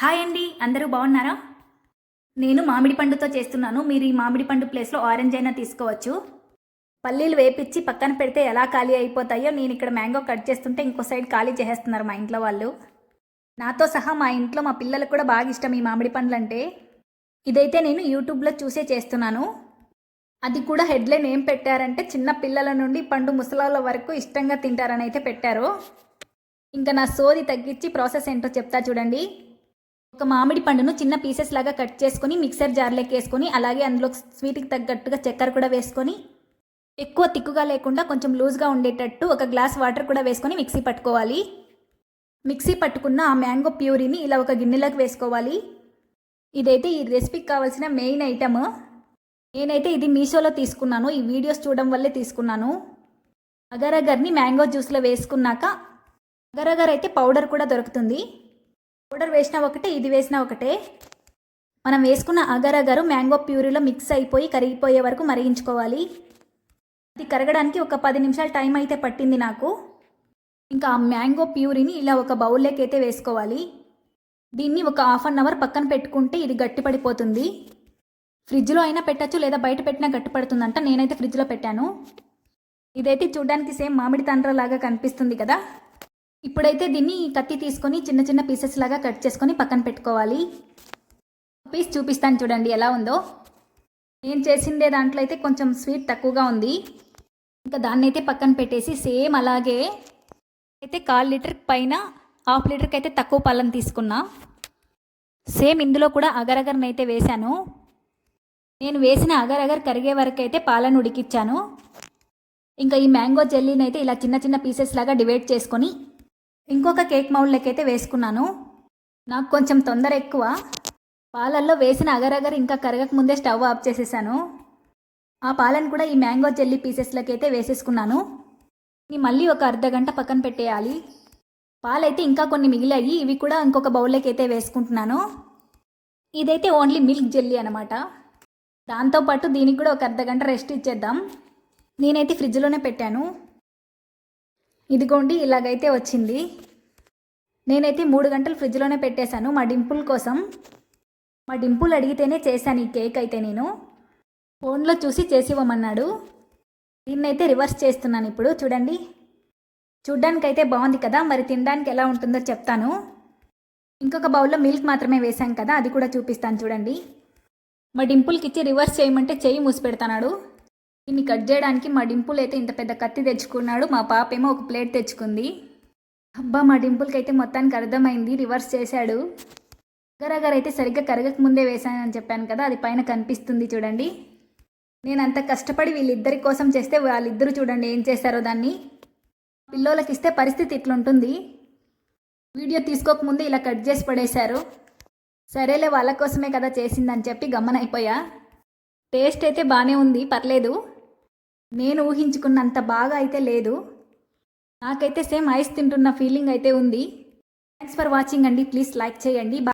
Hi అండి అందరూ బాగున్నారా? నేను మామిడి పండుతో చేస్తున్నాను. మీరు ఈ మామిడి పండు ప్లేస్లో ఆరెంజ్ అయినా తీసుకోవచ్చు. పల్లీలు వేపించి పక్కన పెడితే ఎలా ఖాళీ అయిపోతాయో నేను ఇక్కడ మ్యాంగో కట్ చేస్తుంటే ఇంకో సైడ్ ఖాళీ చేసేస్తున్నారు మా ఇంట్లో వాళ్ళు. నాతో సహా మా ఇంట్లో మా పిల్లలకు కూడా బాగా ఇష్టం ఈ మామిడి పండ్లు అంటే ఇదైతే నేను యూట్యూబ్లో చూసే చేస్తున్నాను. అది కూడా హెడ్లైన్ ఏం పెట్టారంటే చిన్న పిల్లల నుండి పండు ముసలాల వరకు ఇష్టంగా తింటారని అయితే పెట్టారు. ఇంకా నా సోది తగ్గించి ప్రాసెస్ ఏంటో చెప్తా చూడండి. ఒక మామిడి పండును చిన్న పీసెస్ లాగా కట్ చేసుకొని మిక్సర్ జార్లోకి వేసుకొని అలాగే అందులో స్వీట్కి తగ్గట్టుగా చక్కెర కూడా వేసుకొని ఎక్కువ తిక్కుగా లేకుండా కొంచెం లూజ్గా ఉండేటట్టు ఒక గ్లాస్ వాటర్ కూడా వేసుకొని మిక్సీ పట్టుకోవాలి. మిక్సీ పట్టుకున్న ఆ మ్యాంగో ప్యూరీని ఇలా ఒక గిన్నెలోకి వేసుకోవాలి. ఇదైతే ఈ రెసిపీకి కావాల్సిన మెయిన్ ఐటమ్. నేనైతే ఇది మీషోలో తీసుకున్నాను. ఈ వీడియోస్ చూడడం వల్లే తీసుకున్నాను. అగరగర్ని మ్యాంగో జ్యూస్లో వేసుకున్నాక అగరగర్ అయితే పౌడర్ కూడా దొరుకుతుంది. పౌడర్ వేసినా ఒకటే ఇది వేసినా ఒకటే. మనం వేసుకున్న అగరగరు మ్యాంగో ప్యూరీలో మిక్స్ అయిపోయి కరిగిపోయే వరకు మరిగించుకోవాలి. అది కరగడానికి ఒక పది నిమిషాలు టైం అయితే పట్టింది నాకు. ఇంకా ఆ మ్యాంగో ప్యూరీని ఇలా ఒక బౌల్లోకి అయితే వేసుకోవాలి. దీన్ని ఒక హాఫ్ అన్ అవర్ పక్కన పెట్టుకుంటే ఇది గట్టిపడిపోతుంది. ఫ్రిడ్జ్లో అయినా పెట్టచ్చు లేదా బయట పెట్టినా గట్టిపడుతుందంట. నేనైతే ఫ్రిడ్జ్లో పెట్టాను. ఇదైతే చూడడానికి సేమ్ మామిడి తండ్ర లాగా కనిపిస్తుంది కదా. ఇప్పుడైతే దీన్ని కత్తి తీసుకొని చిన్న చిన్న పీసెస్ లాగా కట్ చేసుకొని పక్కన పెట్టుకోవాలి. పీస్ చూపిస్తాను చూడండి ఎలా ఉందో. నేను చేసిందే దాంట్లో అయితే కొంచెం స్వీట్ తక్కువగా ఉంది. ఇంకా దాన్ని అయితే పక్కన పెట్టేసి సేమ్ అలాగే అయితే కాల్ లీటర్ పైన హాఫ్ లీటర్కి అయితే తక్కువ పాలను తీసుకున్నా. సేమ్ ఇందులో కూడా అగరగర్ని అయితే వేశాను. నేను వేసిన అగరగర్ కరిగే వరకు అయితే పాలను ఉడికిచ్చాను. ఇంకా ఈ మ్యాంగో జెల్లీని అయితే ఇలా చిన్న చిన్న పీసెస్ లాగా డివైడ్ చేసుకొని ఇంకొక కేక్ మౌల్డ్లోకి వేసుకున్నాను. నాకు కొంచెం తొందర ఎక్కువ. పాలల్లో వేసిన అగరగర్ ఇంకా కరగక ముందే స్టవ్ ఆఫ్ చేసేసాను. ఆ పాలను కూడా ఈ మ్యాంగో జెల్లీ పీసెస్లోకి అయితే వేసేసుకున్నాను. ఇవి మళ్ళీ ఒక అర్ధ గంట పక్కన పెట్టేయాలి. పాలైతే ఇంకా కొన్ని మిగిలాయి. ఇవి కూడా ఇంకొక బౌల్లోకి అయితే వేసుకుంటున్నాను. ఇదైతే ఓన్లీ మిల్క్ జెల్లీ అనమాట దాంతోపాటు దీనికి కూడా ఒక అర్ధ గంట రెస్ట్ ఇచ్చేద్దాం. నేనైతే ఫ్రిడ్జ్లోనే పెట్టాను. ఇదిగోండి ఇలాగైతే వచ్చింది. నేనైతే మూడు గంటలు ఫ్రిడ్జ్లోనే పెట్టేశాను. మా డింపుల్ కోసం మా డింపుల్ అడిగితేనే చేశాను ఈ కేక్ అయితే నేను. ఫోన్లో చూసి చేసి ఇవ్వమన్నాడు. దీన్నైతే రివర్స్ చేస్తున్నాను ఇప్పుడు. చూడండి. చూడ్డానికైతే బాగుంది కదా. మరి తినడానికి ఎలా ఉంటుందో చెప్తాను. ఇంకొక బౌల్లో మిల్క్ మాత్రమే వేశాం కదా. అది కూడా చూపిస్తాను చూడండి. మా డింపుల్కి ఇచ్చి రివర్స్ చేయమంటే చేయి మూసి పెడతాడు దీన్ని కట్ చేయడానికి మా డింపుల్ అయితే ఇంత పెద్ద కత్తి తెచ్చుకున్నాడు. మా పాప ఏమో ఒక ప్లేట్ తెచ్చుకుంది. అబ్బా మా డింపుల్కి అయితే మొత్తానికి అర్థమైంది. రివర్స్ చేశాడు. అగరగర్ అయితే సరిగ్గా కరగక ముందే వేశానని చెప్పాను కదా అది పైన కనిపిస్తుంది చూడండి. నేను అంత కష్టపడి వీళ్ళిద్దరి కోసం చేస్తే వాళ్ళిద్దరూ చూడండి ఏం చేస్తారో దాన్ని. పిల్లోలకి ఇస్తే పరిస్థితి ఇట్లుంటుంది. వీడియో తీసుకోకముందే ఇలా కట్ చేసి పడేశారు. సరేలే వాళ్ళ కోసమే కదా చేసిందని చెప్పి గమ్మనైపోయా టేస్ట్ అయితే బాగానే ఉంది పర్లేదు. నేను ఊహించుకున్నంత బాగా అయితే లేదు. నాకైతే సేమ్ ఐస్ తింటున్న ఫీలింగ్ అయితే ఉంది. థ్యాంక్స్ ఫర్ వాచింగ్ అండి. ప్లీజ్ లైక్ చేయండి.